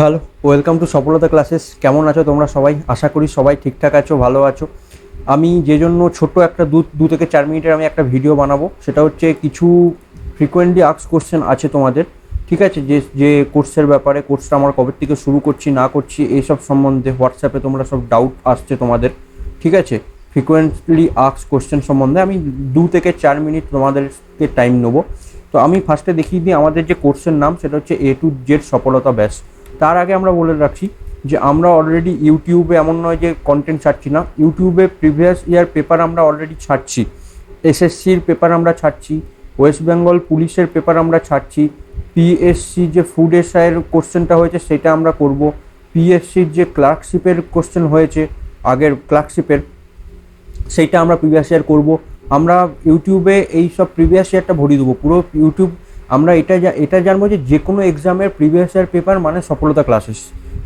Hello, welcome to Safalta classes. কেমন আছো তোমরা সবাই? আশা করি সবাই ঠিকঠাক আছো, ভালো আছো। আমি যে জন্য ছোট্ট একটা দু দু থেকে চার মিনিটের আমি একটা ভিডিও বানাবো, সেটা হচ্ছে কিছু ফ্রিকোয়েন্টলি আক্স কোশ্চেন আছে তোমাদের, ঠিক আছে? যে যে কোর্সের ব্যাপারে কোর্সটা আমার কবে থেকে শুরু করছি, না করছি এইসব সম্বন্ধে হোয়াটসঅ্যাপে তোমরা সব ডাউট আসছে তোমাদের, ঠিক আছে? ফ্রিকোয়েন্টলি আক্স কোশ্চেন সম্বন্ধে আমি দু থেকে চার মিনিট তোমাদেরকে টাইম নেব। তো আমি ফার্স্টে দেখিয়ে দিই আমাদের যে কোর্সের নাম, সেটা হচ্ছে এ টু জেড সফলতা ব্যাস তার আগে আমরা বলে রাখছি যে আমরা অলরেডি ইউটিউবে এমন নয় যে কন্টেন্ট ছাড়ছি না। ইউটিউবে প্রিভিয়াস ইয়ার পেপার আমরা অলরেডি ছাড়ছি। এসএসসির পেপার আমরা ছাড়ছি। ওয়েস্ট বেঙ্গল পুলিশের পেপার আমরা ছাড়ছি। পিএসসি যে ফুড এসআইয়ের কোশ্চেনটা হয়েছে সেটা আমরা করব। পিএসসির যে ক্লার্কশিপের কোশ্চেন হয়েছে, আগের ক্লার্কশিপের সেইটা আমরা প্রিভিয়াস ইয়ার করব। আমরা ইউটিউবে এই সব প্রিভিয়াস ইয়ারটা ভরিয়ে দেবো। পুরো ইউটিউব আমরা এটা এটা জানব যে যে কোনো এক্সামের প্রিভিয়াস ইয়ার পেপার মানে সফলতা ক্লাসেস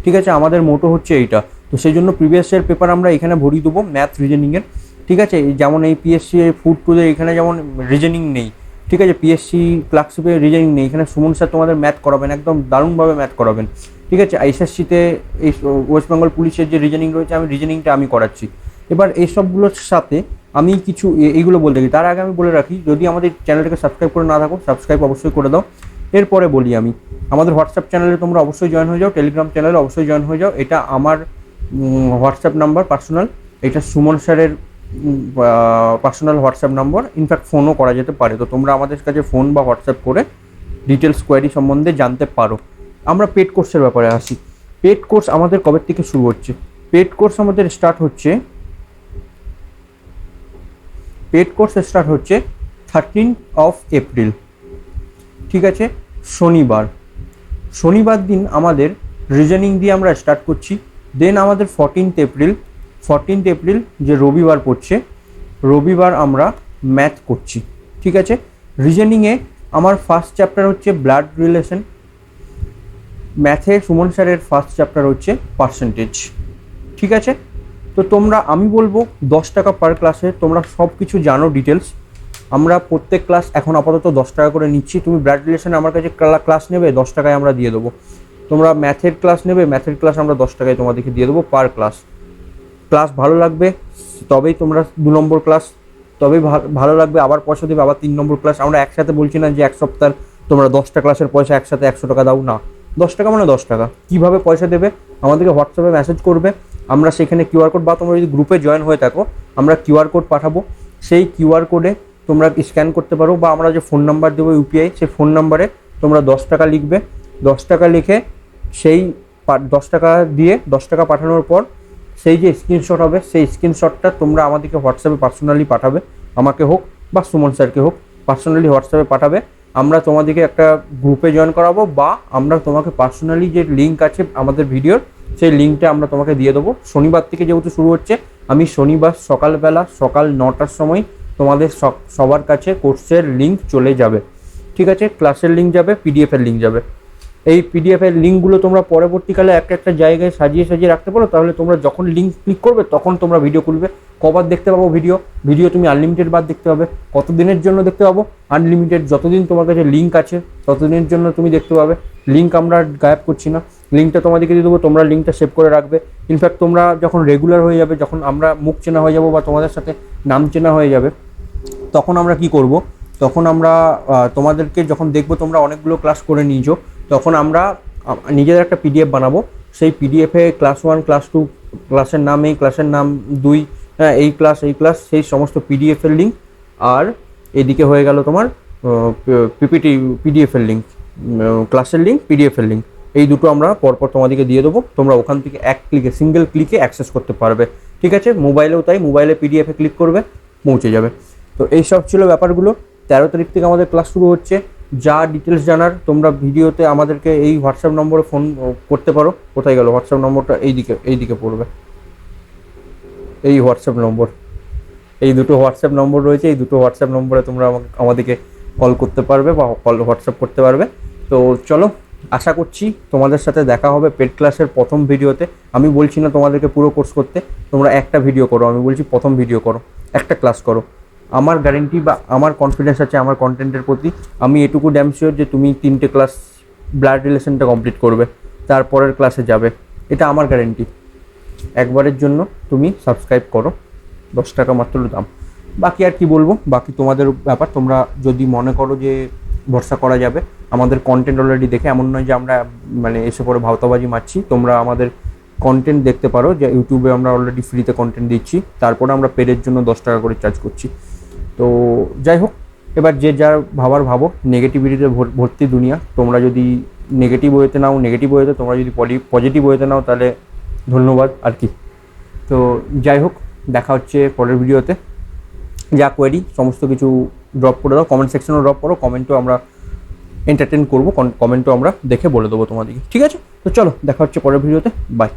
ঠিক আছে? আমাদের মোটো হচ্ছে এইটা। তো সেই জন্য প্রিভিয়াস ইয়ার পেপার আমরা এখানে ভরিয়ে দেবো ম্যাথ রিজনিংয়ের ঠিক আছে? যেমন এই পিএসসি ফুড টুদের এখানে যেমন রিজনিং নেই। ঠিক আছে? পিএসসি ক্লার্কশিপে রিজনিং নেই। এখানে সুমন স্যার তোমাদের ম্যাথ করাবেন, একদম দারুণভাবে ম্যাথ করাবেন। ঠিক আছে? আইসিএসসিতে এই ওয়েস্ট বেঙ্গল পুলিশের যে রিজনিং রয়েছে, আমি রিজনিংটা আমি করাচ্ছি। এবার এইসবগুলোর সাথে আমি কিছু এইগুলো বলতে গেছি তার আগে আমি বলে রাখি, যদি আমাদের চ্যানেলটাকে সাবস্ক্রাইব করে না থাকো সাবস্ক্রাইব অবশ্যই করে দাও। এরপরে বলি আমি, আমাদের হোয়াটসঅ্যাপ চ্যানেলে তোমরা অবশ্যই জয়েন হয়ে যাও টেলিগ্রাম চ্যানেলে অবশ্যই জয়েন হয়ে যাও। এটা আমার হোয়াটসঅ্যাপ নাম্বার পার্সোনাল এটা সুমন স্যারের পার্সোনাল হোয়াটসঅ্যাপ নাম্বার ইনফ্যাক্ট ফোনও করা যেতে পারে। তো তোমরা আমাদের কাছে ফোন বা হোয়াটসঅ্যাপ করে ডিটেলস কোয়ারি সম্বন্ধে জানতে পারো। আমরা পেড কোর্সের ব্যাপারে আসি। পেড কোর্স আমাদের কবে থেকে শুরু হচ্ছে? পেড কোর্স আমাদের স্টার্ট হচ্ছে পেড কোর্স স্টার্ট হচ্ছে থার্টিন অফ এপ্রিল ঠিক আছে? শনিবার। শনিবার দিন আমাদের রিজনিং দিয়ে আমরা স্টার্ট করছি। দেন আমাদের ফর্টিনথ এপ্রিল ফর্টিনথ এপ্রিল যে রবিবার পড়ছে, রবিবার আমরা ম্যাথ করছি। ঠিক আছে? রিজনিংয়ে আমার ফার্স্ট চ্যাপ্টার হচ্ছে ব্লাড রিলেশন ম্যাথে সুমন স্যারের ফার্স্ট চ্যাপ্টার হচ্ছে পার্সেন্টেজ ঠিক আছে? তো তোমরা, আমি বলব দশ টাকা পার ক্লাসে তোমরা সব কিছু জানো ডিটেলস আমরা প্রত্যেক ক্লাস এখন আপাতত দশ টাকা করে নিচ্ছি। তুমি ব্লাড রিলেশনে আমার কাছে ক্লাস নেবে, দশ টাকায় আমরা দিয়ে দেবো। তোমরা ম্যাথের ক্লাস নেবে ম্যাথের ক্লাস আমরা দশ টাকায় তোমাদেরকে দিয়ে দেবো পার ক্লাস ক্লাস ভালো লাগবে, তবেই তোমরা দু নম্বর ক্লাস তবেই ভালো লাগবে। আবার পয়সা দেবে, আবার তিন নম্বর ক্লাস আমরা একসাথে বলছি না যে এক সপ্তাহ তোমরা দশটা ক্লাসের পয়সা একসাথে একশো টাকা দাও, না। দশ টাকা মানে দশ টাকা। কীভাবে পয়সা দেবে? আমাদেরকে হোয়াটসঅ্যাপে মেসেজ করবে। আমরা সেখানে কিউআর কোড বা তোমরা যদি গ্রুপে জয়েন হয়ে থাকো, আমরা কিউআর কোড পাঠাবো। সেই কিউআর কোডে তোমরা স্ক্যান করতে পারো বা আমরা যে ফোন নাম্বার দেবো ইউপিআই সেই ফোন নাম্বারে তোমরা দশ টাকা লিখবে। দশ টাকা লিখে সেই দশ টাকা দিয়ে দশ টাকা পাঠানোর পর সেই যে স্ক্রিনশট হবে, সেই স্ক্রিনশটটা তোমরা আমাদেরকে হোয়াটসঅ্যাপে পার্সোনালি পাঠাবে। আমাকে হোক বা সুমন স্যারকে হোক পার্সোনালি হোয়াটসঅ্যাপে পাঠাবে। আমরা তোমাদেরকে একটা গ্রুপে জয়েন করাবো বা আমরা তোমাকে পার্সোনালি যে লিঙ্ক আছে আমাদের ভিডিওর সেই লিঙ্কটা আমরা তোমাকে দিয়ে দেবো। শনিবার থেকে যেহেতু শুরু হচ্ছে, আমি শনিবার সকালবেলা সকাল নটার সময় তোমাদের সবার কাছে কোর্সের লিঙ্ক চলে যাবে। ঠিক আছে? ক্লাসের লিঙ্ক যাবে পিডিএফের লিঙ্ক যাবে। এই পিডিএফের লিঙ্কগুলো তোমরা পরবর্তীকালে একটা একটা জায়গায় সাজিয়ে সাজিয়ে রাখতে পারো, তাহলে তোমরা যখন লিঙ্ক ক্লিক করবে তখন তোমরা ভিডিও খুলবে। কবার দেখতে পাবো ভিডিও ভিডিও তুমি আনলিমিটেড বার দেখতে পাবে। কত দিনের জন্য দেখতে পাবো? আনলিমিটেড যতদিন তোমার কাছে লিঙ্ক আছে, ততদিনের জন্য তুমি দেখতে পাবে। লিঙ্ক আমরা গায়েব করছি না। লিঙ্কটা তোমাদেরকে দিয়ে দেবো, তোমরা লিঙ্কটা সেভ করে রাখবে। ইনফ্যাক্ট তোমরা যখন রেগুলার হয়ে যাবে, যখন আমরা মুখ চেনা হয়ে যাব বা তোমাদের সাথে নাম চেনা হয়ে যাবে, তখন আমরা কি করব? তখন আমরা তোমাদেরকে যখন দেখব, তোমরা অনেকগুলো ক্লাস করে নিয়েছো, তখন আমরা নিজেদের একটা পিডিএফ বানাবো। সেই পিডিএফে ক্লাস ওয়ান ক্লাস টু ক্লাসের নাম এই ক্লাসের নাম দুই হ্যাঁ এই ক্লাস এই ক্লাস সেই সমস্ত পিডিএফ এর লিঙ্ক আর এদিকে হয়ে গেল তোমার পিপিটি পিডিএফ এর লিঙ্ক ক্লাসের লিঙ্ক পিডিএফ এর লিঙ্ক এই দুটো আমরা পরপর তোমাদেরকে দিয়ে দেবো। তোমরা ওখান থেকে এক ক্লিকে সিঙ্গেল ক্লিকে অ্যাক্সেস করতে পারবে। ঠিক আছে? মোবাইলেও তাই, মোবাইলে পিডিএফে ক্লিক করবে, পৌঁছে যাবে। তো এই সব ছিল ব্যাপারগুলো। তেরো তারিখ থেকে আমাদের ক্লাস শুরু হচ্ছে। যা ডিটেলস জানার, তোমরা ভিডিওতে আমাদেরকে এই হোয়াটসঅ্যাপ নম্বরে ফোন করতে পারো। কোথায় গেল? হোয়াটসঅ্যাপ নম্বরটা এই দিকে এই দিকে পড়বে। এই হোয়াটসঅ্যাপ নম্বর। এই দুটো হোয়াটসঅ্যাপ নম্বর রয়েছে। এই দুটো হোয়াটসঅ্যাপ নম্বরে তোমরা আমাকে- আমাদেরকে কল করতে পারবে বা কল হোয়াটসঅ্যাপ করতে পারবে। তো চলো আশা করছি তোমাদের সাথে দেখা হবে পেড ক্লাসের প্রথম ভিডিওতে। আমি বলছি না তোমাদেরকে পুরো কোর্স করতে, তোমরা একটা ভিডিও করো। আমি বলছি প্রথম ভিডিও করো, একটা ক্লাস করো। আমার গ্যারেন্টি বা আমার কনফিডেন্স আছে আমার কন্টেন্টের প্রতি। আমি এটুকু ড্যাম শিওর যে তুমি তিনটে ক্লাস ব্লাড রিলেশনটা কমপ্লিট করবে, তারপরের ক্লাসে যাবে। এটা আমার গ্যারেন্টি একবারের জন্য তুমি সাবস্ক্রাইব করো, দশ টাকা মাত্র দাম। বাকি আর কি বলব? বাকি তোমাদের ব্যাপার, তোমরা যদি মনে করো যে ভরসা করা যাবে। আমাদের কন্টেন্ট অলরেডি দেখে, এমন নয় যে আমরা মানে এসে পরে ভাওতাবাজি মারছি। তোমরা আমাদের কন্টেন্ট দেখতে পারো যে ইউটিউবে আমরা অলরেডি ফ্রিতে কন্টেন্ট দিচ্ছি। তারপরে আমরা পেরের জন্য দশ টাকা করে চার্জ করছি। তো যাই হোক, এবার যে যার ভাবার ভাবো নেগেটিভিটিতে ভর- ভর্তি দুনিয়া। তোমরা যদি নেগেটিভ ওয়েতে নাও নেগেটিভ ওয়েতে তোমরা যদি পজিটিভ ওয়েতে নাও, তাহলে ধন্যবাদ আর কি। তো যাই হোক, দেখা হচ্ছে পরের ভিডিওতে যা কোয়েরি সমস্ত কিছু ড্রপ করে দাও কমেন্ট সেকশনে ড্রপ করো কমেন্টও আমরা এন্টারটেন করব কমেন্টও আমরা দেখে বলে দেবো তোমাদেরকে, ঠিক আছে? তো চলো, দেখা হচ্ছে পরের ভিডিওতে বাই